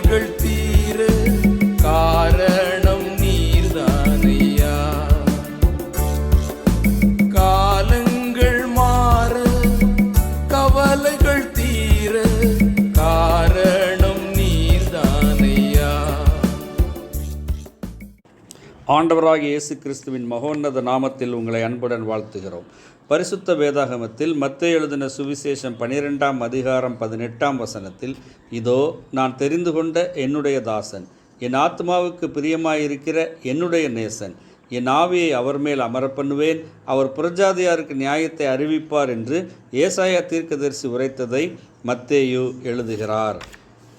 கவலைகள் தீர காரண ஆண்டவராக இயேசு கிறிஸ்துவின் மகோன்னத நாமத்தில் உங்களை அன்புடன் வாழ்த்துகிறோம். பரிசுத்த வேதாகமத்தில் மத்திய எழுதின சுவிசேஷம் பனிரெண்டாம் அதிகாரம் பதினெட்டாம் வசனத்தில் இதோ நான் தெரிந்து கொண்ட என்னுடைய தாசன் என் ஆத்மாவுக்கு பிரியமாயிருக்கிற என்னுடைய நேசன் என் ஆவியை அவர் மேல் அமரப்பண்ணுவேன் அவர் புரஜாதியாருக்கு நியாயத்தை அறிவிப்பார் என்று ஏசாயா தீர்க்கதரிசி உரைத்ததை மத்தேயு எழுதுகிறார்.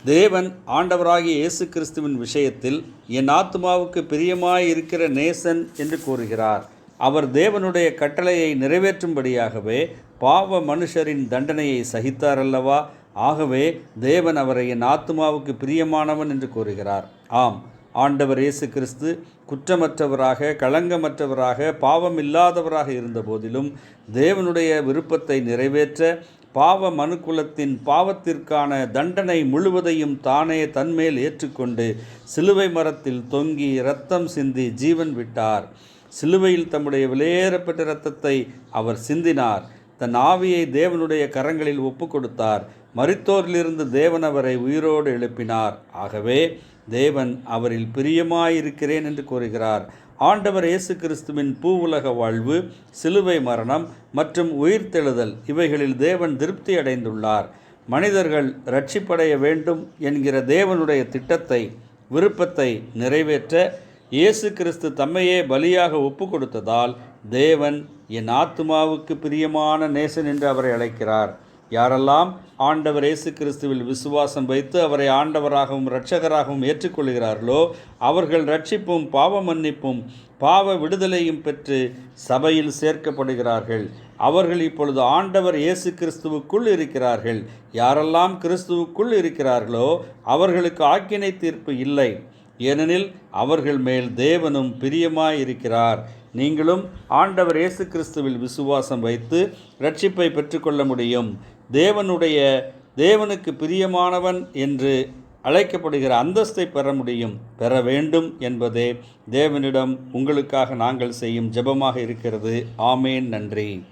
தேவன் ஆண்டவராகிய இயேசு கிறிஸ்துவின் விஷயத்தில் என் ஆத்மாவுக்கு பிரியமாய் இருக்கிற நேசன் என்று கூறுகிறார். அவர் தேவனுடைய கட்டளையை நிறைவேற்றும்படியாகவே பாவ மனுஷரின் தண்டனையை சகித்தார் அல்லவா ஆகவே தேவன் அவரை என் ஆத்மாவுக்கு பிரியமானவன் என்று கூறுகிறார். ஆம் ஆண்டவர் இயேசு கிறிஸ்து குற்றமற்றவராக களங்கமற்றவராக பாவம் இல்லாதவராக இருந்தபோதிலும் தேவனுடைய விருப்பத்தை நிறைவேற்ற பாவ மனுக்குலத்தின் பாவத்திற்கான தண்டனை முழுவதையும் தானே தன்மேல் ஏற்றுக்கொண்டு சிலுவை மரத்தில் தொங்கி இரத்தம் சிந்தி ஜீவன் விட்டார். சிலுவையில் தம்முடைய விலையேறப்பட்ட இரத்தத்தை அவர் சிந்தினார். தன் ஆவியை தேவனுடைய கரங்களில் ஒப்பு கொடுத்தார் மரித்தோரிலிருந்து தேவன் அவரை உயிரோடு எழுப்பினார். ஆகவே தேவன் அவரில் பிரியமாயிருக்கிறேன் என்று கூறுகிறார். ஆண்டவர் இயேசு கிறிஸ்துவின் பூவுலக வாழ்வு சிலுவை மரணம் மற்றும் உயிர்த்தெழுதல் இவைகளில் தேவன் திருப்தி அடைந்துள்ளார். மனிதர்கள் ரட்சிப்படைய வேண்டும் என்கிற தேவனுடைய திட்டத்தை விருப்பத்தை நிறைவேற்ற இயேசு கிறிஸ்து தம்மையே பலியாக ஒப்பு கொடுத்ததால் தேவன் என் ஆத்துமாவுக்கு பிரியமான நேசன் என்று அவரை அழைக்கிறார். யாரெல்லாம் ஆண்டவர் இயேசு கிறிஸ்துவில் விசுவாசம் வைத்து அவரை ஆண்டவராகவும் இரட்சகராகவும் ஏற்றுக்கொள்கிறார்களோ அவர்கள் ரட்சிப்பும் பாவ மன்னிப்பும் பாவ விடுதலையும் பெற்று சபையில் சேர்க்கப்படுகிறார்கள். அவர்கள் இப்பொழுது ஆண்டவர் இயேசு கிறிஸ்துவுக்குள் இருக்கிறார்கள். யாரெல்லாம் கிறிஸ்துவுக்குள் இருக்கிறார்களோ அவர்களுக்கு ஆக்கினை தீர்ப்பு இல்லை. ஏனெனில் அவர்கள் மேல் தேவனும் பிரியமாயிருக்கிறார். நீங்களும் ஆண்டவர் இயேசு கிறிஸ்துவில் விசுவாசம் வைத்து ரட்சிப்பை பெற்றுக்கொள்ள முடியும். தேவனுடைய தேவனுக்கு பிரியமானவன் என்று அழைக்கப்படுகிற அந்தஸ்தை பெற முடியும். பெற வேண்டும் என்பதே தேவனிடம் உங்களுக்காக நாங்கள் செய்யும் ஜெபமாக இருக்கிறது. ஆமேன். நன்றி.